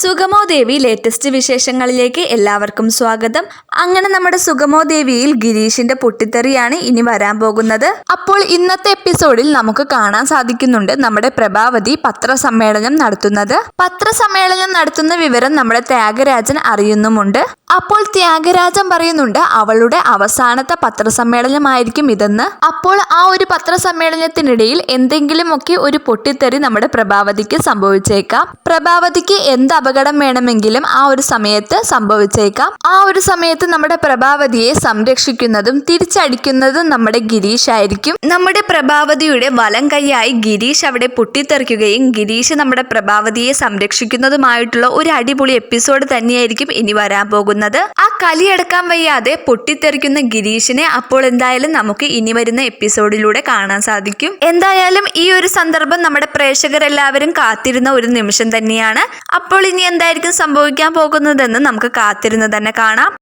സുഗമോ ദേവി latest വിശേഷങ്ങളിലേക്ക് എല്ലാവർക്കും സ്വാഗതം. അങ്ങനെ നമ്മുടെ സുഗമോ ദേവിയിൽ ഗിരീഷിന്റെ പൊട്ടിത്തെറിയാണ് ഇനി വരാൻ പോകുന്നത്. അപ്പോൾ ഇന്നത്തെ എപ്പിസോഡിൽ നമുക്ക് കാണാൻ സാധിക്കുന്നുണ്ട് നമ്മുടെ പ്രഭാവതി പത്രസമ്മേളനം നടത്തുന്നത്. പത്രസമ്മേളനം നടത്തുന്ന വിവരം നമ്മുടെ ത്യാഗരാജൻ അറിയുന്നുമുണ്ട്. അപ്പോൾ ത്യാഗരാജൻ പറയുന്നുണ്ട് അവളുടെ അവസാനത്തെ പത്രസമ്മേളനമായിരിക്കും ഇതെന്ന്. അപ്പോൾ ആ ഒരു പത്രസമ്മേളനത്തിനിടയിൽ എന്തെങ്കിലുമൊക്കെ ഒരു പൊട്ടിത്തെറി നമ്മുടെ പ്രഭാവതിക്ക് സംഭവിച്ചേക്കാം. പ്രഭാവതിക്ക് എന്ത് അപകടം വേണമെങ്കിലും ആ ഒരു സമയത്ത് സംഭവിച്ചേക്കാം. ആ ഒരു സമയത്ത് നമ്മുടെ പ്രഭാവതിയെ സംരക്ഷിക്കുന്നതും തിരിച്ചടിക്കുന്നതും നമ്മുടെ ഗിരീഷ് ആയിരിക്കും. നമ്മുടെ പ്രഭാവതിയുടെ വലം കൈയായി ഗിരീഷ് അവിടെ പൊട്ടിത്തെറിക്കുകയും ഗിരീഷ് നമ്മുടെ പ്രഭാവതിയെ സംരക്ഷിക്കുന്നതുമായിട്ടുള്ള ഒരു അടിപൊളി എപ്പിസോഡ് തന്നെയായിരിക്കും ഇനി വരാൻ പോകുന്നത്. ആ കലിയടക്കാൻ വയ്യാതെ പൊട്ടിത്തെറിക്കുന്ന ഗിരീഷിനെ അപ്പോൾ എന്തായാലും നമുക്ക് ഇനി വരുന്ന എപ്പിസോഡിലൂടെ കാണാൻ സാധിക്കും. എന്തായാലും ഈ ഒരു സന്ദർഭം നമ്മുടെ പ്രേക്ഷകരെല്ലാവരും കാത്തിരുന്ന ഒരു നിമിഷം തന്നെയാണ്. അപ്പോൾ ഇനി എന്തായിരിക്കും സംഭവിക്കാൻ പോകുന്നതെന്ന് നമുക്ക് കാത്തിരുന്ന് തന്നെ കാണാം.